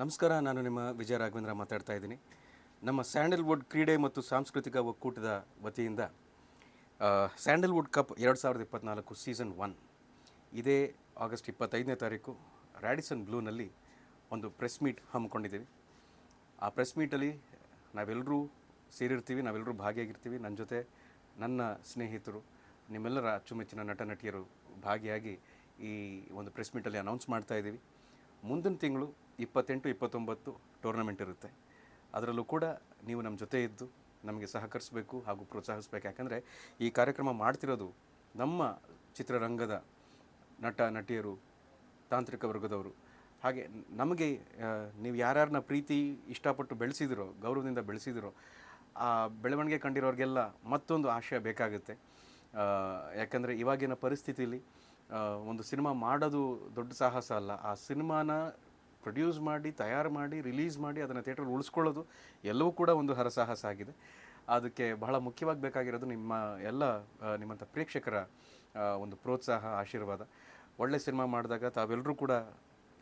ನಮಸ್ಕಾರ, ನಾನು ನಿಮ್ಮ ವಿಜಯ ರಾಘವೇಂದ್ರ ಮಾತಾಡ್ತಾ ಇದ್ದೀನಿ. ನಮ್ಮ ಸ್ಯಾಂಡಲ್ವುಡ್ ಕ್ರೀಡೆ ಮತ್ತು ಸಾಂಸ್ಕೃತಿಕ ಒಕ್ಕೂಟದ ವತಿಯಿಂದ ಸ್ಯಾಂಡಲ್ವುಡ್ ಕಪ್ ಎರಡು ಸಾವಿರದ ಇಪ್ಪತ್ತ್ನಾಲ್ಕು ಸೀಸನ್ ಒನ್, ಇದೇ ಆಗಸ್ಟ್ ಇಪ್ಪತ್ತೈದನೇ ತಾರೀಕು ರ್ಯಾಡಿಸನ್ ಬ್ಲೂನಲ್ಲಿ ಒಂದು ಪ್ರೆಸ್ ಮೀಟ್ ಹಮ್ಮಿಕೊಂಡಿದ್ದೀವಿ. ಆ ಪ್ರೆಸ್ ಮೀಟಲ್ಲಿ ನಾವೆಲ್ಲರೂ ಸೇರಿರ್ತೀವಿ, ನಾವೆಲ್ಲರೂ ಭಾಗಿಯಾಗಿರ್ತೀವಿ. ನನ್ನ ಜೊತೆ ನನ್ನ ಸ್ನೇಹಿತರು, ನಿಮ್ಮೆಲ್ಲರ ಅಚ್ಚುಮೆಚ್ಚಿನ ನಟ ನಟಿಯರು ಭಾಗಿಯಾಗಿ ಈ ಒಂದು ಪ್ರೆಸ್ ಮೀಟಲ್ಲಿ ಅನೌನ್ಸ್ ಮಾಡ್ತಾ ಇದ್ದೀವಿ. ಮುಂದಿನ ತಿಂಗಳು ಇಪ್ಪತ್ತೆಂಟು, ಇಪ್ಪತ್ತೊಂಬತ್ತು ಟೂರ್ನಮೆಂಟ್ ಇರುತ್ತೆ. ಅದರಲ್ಲೂ ಕೂಡ ನೀವು ನಮ್ಮ ಜೊತೆ ಇದ್ದು ನಮಗೆ ಸಹಕರಿಸಬೇಕು ಹಾಗೂ ಪ್ರೋತ್ಸಾಹಿಸಬೇಕು. ಯಾಕಂದರೆ ಈ ಕಾರ್ಯಕ್ರಮ ಮಾಡ್ತಿರೋದು ನಮ್ಮ ಚಿತ್ರರಂಗದ ನಟ, ನಟಿಯರು, ತಾಂತ್ರಿಕ ವರ್ಗದವರು. ಹಾಗೆ ನಮಗೆ ನೀವು ಯಾರ್ಯಾರನ್ನ ಪ್ರೀತಿ ಇಷ್ಟಪಟ್ಟು ಬೆಳೆಸಿದಿರೋ, ಗೌರವದಿಂದ ಬೆಳೆಸಿದಿರೋ, ಆ ಬೆಳವಣಿಗೆ ಕಂಡಿರೋರಿಗೆಲ್ಲ ಮತ್ತೊಂದು ಆಶಯ ಬೇಕಾಗುತ್ತೆ. ಯಾಕಂದರೆ ಇವಾಗಿನ ಪರಿಸ್ಥಿತಿಯಲ್ಲಿ ಒಂದು ಸಿನಿಮಾ ಮಾಡೋದು ದೊಡ್ಡ ಸಾಹಸ ಅಲ್ಲ. ಆ ಸಿನಿಮಾನ ಪ್ರೊಡ್ಯೂಸ್ ಮಾಡಿ, ತಯಾರು ಮಾಡಿ, ರಿಲೀಸ್ ಮಾಡಿ ಅದನ್ನು ಥಿಯೇಟ್ರಲ್ಲಿ ಉಳಿಸ್ಕೊಳ್ಳೋದು ಎಲ್ಲವೂ ಕೂಡ ಒಂದು ಹರಸಾಹಸ ಆಗಿದೆ. ಅದಕ್ಕೆ ಬಹಳ ಮುಖ್ಯವಾಗಿ ಬೇಕಾಗಿರೋದು ನಿಮ್ಮ ಎಲ್ಲ ನಿಮ್ಮಂಥ ಪ್ರೇಕ್ಷಕರ ಒಂದು ಪ್ರೋತ್ಸಾಹ, ಆಶೀರ್ವಾದ. ಒಳ್ಳೆ ಸಿನಿಮಾ ಮಾಡಿದಾಗ ತಾವೆಲ್ಲರೂ ಕೂಡ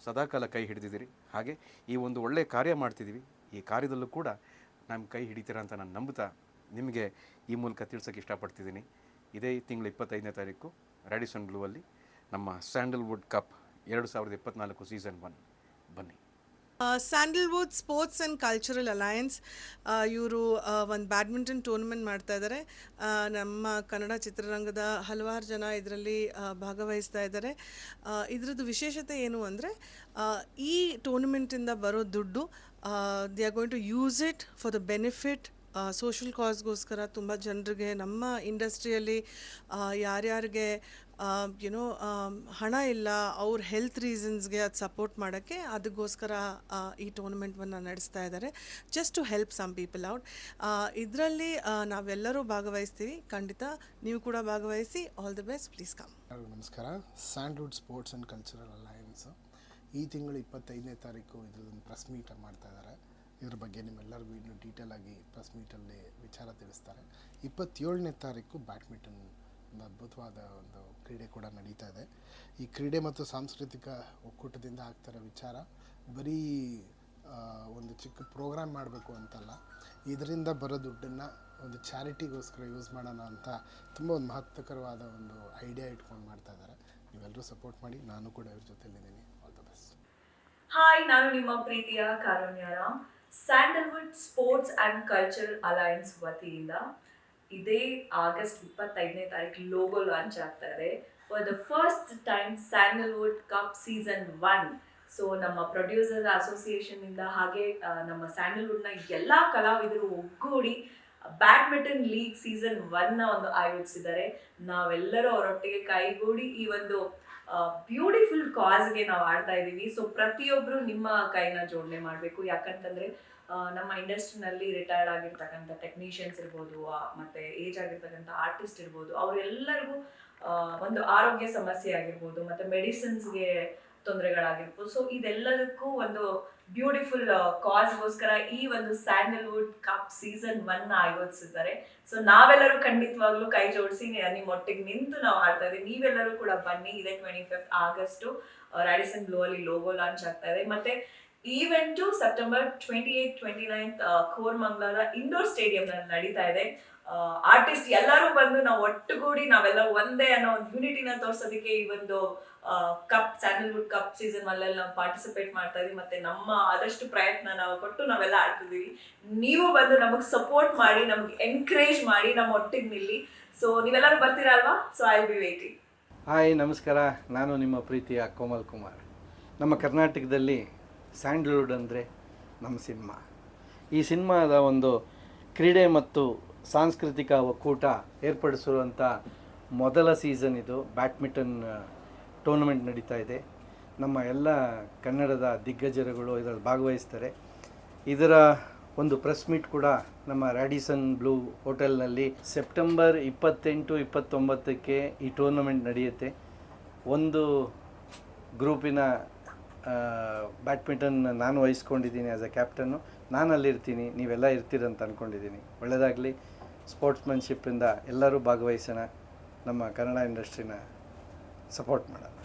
ಸದಾಕಾಲ ಕೈ ಹಿಡಿದಿದ್ದೀರಿ. ಹಾಗೆ ಈ ಒಂದು ಒಳ್ಳೆ ಕಾರ್ಯ ಮಾಡ್ತಿದ್ದೀವಿ. ಈ ಕಾರ್ಯದಲ್ಲೂ ಕೂಡ ನಮ್ಮ ಕೈ ಹಿಡಿತೀರ ಅಂತ ನಾನು ನಂಬುತ್ತಾ ನಿಮಗೆ ಈ ಮೂಲಕ ತಿಳ್ಸೋಕ್ಕೆ ಇಷ್ಟಪಡ್ತಿದ್ದೀನಿ. ಇದೇ ತಿಂಗಳು ಇಪ್ಪತ್ತೈದನೇ ತಾರೀಕು ರ್ಯಾಡಿಸನ್ ಬ್ಲೂವಲ್ಲಿ. ನಮ್ಮ ಸ್ಯಾಂಡಲ್ವುಡ್ ಕಪ್ ಎರಡು ಸಾವಿರದ ಇಪ್ಪತ್ನಾಲ್ಕು ಸೀಸನ್ ಒನ್ ಬನ್ನಿ. Sandalwood sports and cultural alliance ಇವರು ಒಂದು ಬ್ಯಾಡ್ಮಿಂಟನ್ ಟೂರ್ನಮೆಂಟ್ ಮಾಡ್ತಾ ಇದ್ದಾರೆ ನಮ್ಮ ಕನ್ನಡ ಚಿತ್ರರಂಗದ ಹಲವಾರು ಜನ ಇದರಲ್ಲಿ ಭಾಗವಹಿಸ್ತಾ ಇದ್ದಾರೆ ಇದರದ್ದು ವಿಶೇಷತೆ ಏನು ಅಂದರೆ ಈ ಟೂರ್ನಮೆಂಟಿಂದ ಬರೋ ದುಡ್ಡು they are going to use it for the benefit social ಕಾಸ್ಗೋಸ್ಕರ ತುಂಬ ಜನರಿಗೆ, ನಮ್ಮ ಇಂಡಸ್ಟ್ರಿಯಲ್ಲಿ ಯಾರ್ಯಾರಿಗೆ ಯುನೋ ಹಣ ಇಲ್ಲ, ಅವ್ರ ಹೆಲ್ತ್ ರೀಸನ್ಸ್ಗೆ ಅದು ಸಪೋರ್ಟ್ ಮಾಡೋಕ್ಕೆ ಅದಕ್ಕೋಸ್ಕರ ಈ ಟೂರ್ನಮೆಂಟನ್ನು ನಡೆಸ್ತಾ ಇದ್ದಾರೆ just to help some people out ಇದರಲ್ಲಿ ನಾವೆಲ್ಲರೂ ಭಾಗವಹಿಸ್ತೀವಿ. ಖಂಡಿತ ನೀವು ಕೂಡ ಭಾಗವಹಿಸಿ. All the best please come ನಮಸ್ಕಾರ. Sandalwood sports and cultural alliance ಈ ತಿಂಗಳು ಇಪ್ಪತ್ತೈದನೇ ತಾರೀಕು ಇದ್ರದ್ದೊಂದು ಪ್ರೆಸ್ ಮೀಟ್ ಮಾಡ್ತಾ ಇದ್ದಾರೆ ಇದ್ರ ಬಗ್ಗೆ ನಿಮ್ಮೆಲ್ಲರಿಗೂ ಇನ್ನೂ ಡೀಟೇಲ್ ಆಗಿ ಪ್ರೆಸ್ ಮೀಟಲ್ಲಿ ವಿಚಾರ ತಿಳಿಸ್ತಾರೆ. ಇಪ್ಪತ್ತೇಳನೇ ತಾರೀಕು ಬ್ಯಾಡ್ಮಿಂಟನ್ ಒಂದು ಅದ್ಭುತವಾದ ಒಂದು ಕ್ರೀಡೆ ಕೂಡ ನಡೀತಾ ಇದೆ. ಈ ಕ್ರೀಡೆ ಮತ್ತು ಸಾಂಸ್ಕೃತಿಕ ಒಕ್ಕೂಟದಿಂದ ಆಗ್ತಿರೋ ವಿಚಾರ ಬರೀ ಒಂದು ಚಿಕ್ಕ ಪ್ರೋಗ್ರಾಮ್ ಮಾಡಬೇಕು ಅಂತಲ್ಲ, ಇದರಿಂದ ಬರೋ ದುಡ್ಡನ್ನು ಒಂದು ಚಾರಿಟಿಗೋಸ್ಕರ ಯೂಸ್ ಮಾಡೋಣ ಅಂತ ತುಂಬ ಒಂದು ಮಹತ್ವಕರವಾದ ಒಂದು ಐಡಿಯಾ ಇಟ್ಕೊಂಡು ಮಾಡ್ತಾ ಇದ್ದಾರೆ. ನೀವೆಲ್ಲರೂ ಸಪೋರ್ಟ್ ಮಾಡಿ, ನಾನು ಕೂಡ ಇವ್ರ ಜೊತೆಲಿದ್ದೀನಿ. ಆಲ್ ದ ಬೆಸ್ಟ್ ಹಾಯ್ ನಾನು ನಿಮ್ಮ ಪ್ರೀತಿಯ Karunya Ram Sandalwood sports and cultural alliance ವತಿಯಿಂದ ಇದೇ ಆಗಸ್ಟ್ ಇಪ್ಪತ್ತೈದನೇ ತಾರೀಕು ಲೋಗೋ ಲಾಂಚ್ ಆಗ್ತಾರೆ for the first time Sandalwood cup season one so ನಮ್ಮ ಪ್ರೊಡ್ಯೂಸರ್ ಅಸೋಸಿಯೇಷನ್ ಇಂದ ಹಾಗೆ ನಮ್ಮ ಸ್ಯಾಂಡಲ್ವುಡ್ನ ಎಲ್ಲ ಕಲಾವಿದರು ಒಗ್ಗೂಡಿ ಬ್ಯಾಡ್ಮಿಂಟನ್ ಲೀಗ್ ಸೀಸನ್ ಒನ್ನ ಒಂದು ಆಯೋಜಿಸಿದ್ದಾರೆ. ನಾವೆಲ್ಲರೂ ಅವರೊಟ್ಟಿಗೆ ಕೈಗೂಡಿ ಈ ಒಂದು ಬ್ಯೂಟಿಫುಲ್ ಕಾಸ್ಗೆ ನಾವು ಆಡ್ತಾ ಇದ್ದೀವಿ. ಸೊ ಪ್ರತಿಯೊಬ್ಬರು ನಿಮ್ಮ ಕೈನ ಜೋಡಣೆ ಮಾಡಬೇಕು. ಯಾಕಂತಂದರೆ ನಮ್ಮ ಇಂಡಸ್ಟ್ರಿನಲ್ಲಿ ರಿಟೈರ್ಡ್ ಆಗಿರ್ತಕ್ಕಂಥ ಟೆಕ್ನಿಷಿಯನ್ಸ್ ಇರ್ಬೋದು ಮತ್ತು ಏಜ್ ಆಗಿರ್ತಕ್ಕಂಥ ಆರ್ಟಿಸ್ಟ್ ಇರ್ಬೋದು, ಅವರೆಲ್ಲರಿಗೂ ಒಂದು ಆರೋಗ್ಯ ಸಮಸ್ಯೆ ಆಗಿರ್ಬೋದು, ಮತ್ತು ಮೆಡಿಸಿನ್ಸ್ಗೆ ತೊಂದರೆಗಳಾಗಿರ್ಬೋದು. ಸೊ ಇದೆಲ್ಲದಕ್ಕೂ ಒಂದು ಬ್ಯೂಟಿಫುಲ್ ಕಾಸ್ಗೋಸ್ಕರ ಈ ಒಂದು ಸ್ಯಾಂಡಲ್ವುಡ್ ಕಪ್ ಸೀಸನ್ ಒನ್ ಆಯೋಜಿಸಿದ್ದಾರೆ. ಸೊ ನಾವೆಲ್ಲರೂ ಖಂಡಿತವಾಗ್ಲೂ ಕೈ ಜೋಡಿಸಿ ನಿಮ್ಮೊಟ್ಟಿಗೆ ನಿಂತು ನಾವು ಆಡ್ತಾ ಇದ್ದೀವಿ. ನೀವೆಲ್ಲರೂ ಕೂಡ ಬನ್ನಿ. ಇದೇ twenty fifth August Radisson Blu ಅಲ್ಲಿ ಲೋಗೋ ಲಾಂಚ್ ಆಗ್ತಾ ಇದೆ. ಮತ್ತೆ event September twenty eight twenty ninth ಕೋರ್ಮಂಗ್ಲಾದ indoor stadium ನಲ್ಲಿ ನಡೀತಾ ಇದೆ. ಆರ್ಟಿಸ್ಟ್ ಎಲ್ಲರೂ ಬಂದು ನಾವು ಒಟ್ಟುಗೂಡಿ ನಾವೆಲ್ಲ ಒಂದೇ ಅನ್ನೋ ಒಂದು ಯೂನಿಟಿನ ತೋರ್ಸೋದಕ್ಕೆ ಈ ಒಂದು ಕಪ್ ಸ್ಯಾಂಡಲ್ವುಡ್ ಕಪ್ ಸೀಸನ್ ಅಲ್ಲೆಲ್ಲ ನಾವು ಪಾರ್ಟಿಸಿಪೇಟ್ ಮಾಡ್ತಾ ಇದೀವಿ. ಮತ್ತೆ ನಮ್ಮ ಆದಷ್ಟು ಪ್ರಯತ್ನ ನಾವು ಕೊಟ್ಟು ನಾವೆಲ್ಲ ಆಡ್ತಿದ್ದೀವಿ ನೀವು ಬಂದು ನಮಗೆ ಸಪೋರ್ಟ್ ಮಾಡಿ, ನಮಗೆ ಎನ್ಕರೇಜ್ ಮಾಡಿ ನಮ್ಮ ಒಟ್ಟಿಗೆ ನಿಲ್ಲಿ. ಸೊ ನೀವೆಲ್ಲರೂ ಬರ್ತೀರಾ ಅಲ್ವಾ? So I be waiting hi ನಮಸ್ಕಾರ. ನಾನು ನಿಮ್ಮ ಪ್ರೀತಿಯ ಕೋಮಲ್ ಕುಮಾರ್. ನಮ್ಮ ಕರ್ನಾಟಕದಲ್ಲಿ ಸ್ಯಾಂಡಲ್ವುಡ್ ಅಂದರೆ ನಮ್ಮ ಸಿನಿಮಾ. ಈ ಸಿನಿಮಾದ ಒಂದು ಕ್ರೀಡೆ ಮತ್ತು ಸಾಂಸ್ಕೃತಿಕ ಒಕ್ಕೂಟ ಏರ್ಪಡಿಸಿರುವಂಥ ಮೊದಲ ಸೀಸನ್ ಇದು ಬ್ಯಾಡ್ಮಿಂಟನ್ ಟೂರ್ನಮೆಂಟ್ ನಡೀತಾ ಇದೆ. ನಮ್ಮ ಎಲ್ಲ ಕನ್ನಡದ ದಿಗ್ಗಜರುಗಳು ಇದರಲ್ಲಿ ಭಾಗವಹಿಸ್ತಾರೆ. ಇದರ ಒಂದು ಪ್ರೆಸ್ ಮೀಟ್ ಕೂಡ ನಮ್ಮ ರ್ಯಾಡಿಸನ್ ಬ್ಲೂ ಹೋಟೆಲ್ನಲ್ಲಿ ಸೆಪ್ಟೆಂಬರ್ ಇಪ್ಪತ್ತೆಂಟು, ಇಪ್ಪತ್ತೊಂಬತ್ತಕ್ಕೆ ಈ ಟೂರ್ನಮೆಂಟ್ ನಡೆಯುತ್ತೆ. ಒಂದು ಗ್ರೂಪಿನ ಬ್ಯಾಡ್ಮಿಂಟನ್ ನಾನು ವಹಿಸ್ಕೊಂಡಿದ್ದೀನಿ ಆ್ಯಸ್ ಅ ಕ್ಯಾಪ್ಟನ್ನು ನಾನು ಅಲ್ಲಿರ್ತೀನಿ, ನೀವೆಲ್ಲ ಇರ್ತೀರಂತ ಅಂದ್ಕೊಂಡಿದ್ದೀನಿ ಒಳ್ಳೆಯದಾಗಲಿ ಸ್ಪೋರ್ಟ್ಸ್ಮನ್ಶಿಪ್ಪಿಂದ ಎಲ್ಲರೂ ಭಾಗವಹಿಸೋಣ. ನಮ್ಮ ಕನ್ನಡ ಇಂಡಸ್ಟ್ರಿನ ಸಪೋರ್ಟ್ ಮಾಡೋಣ.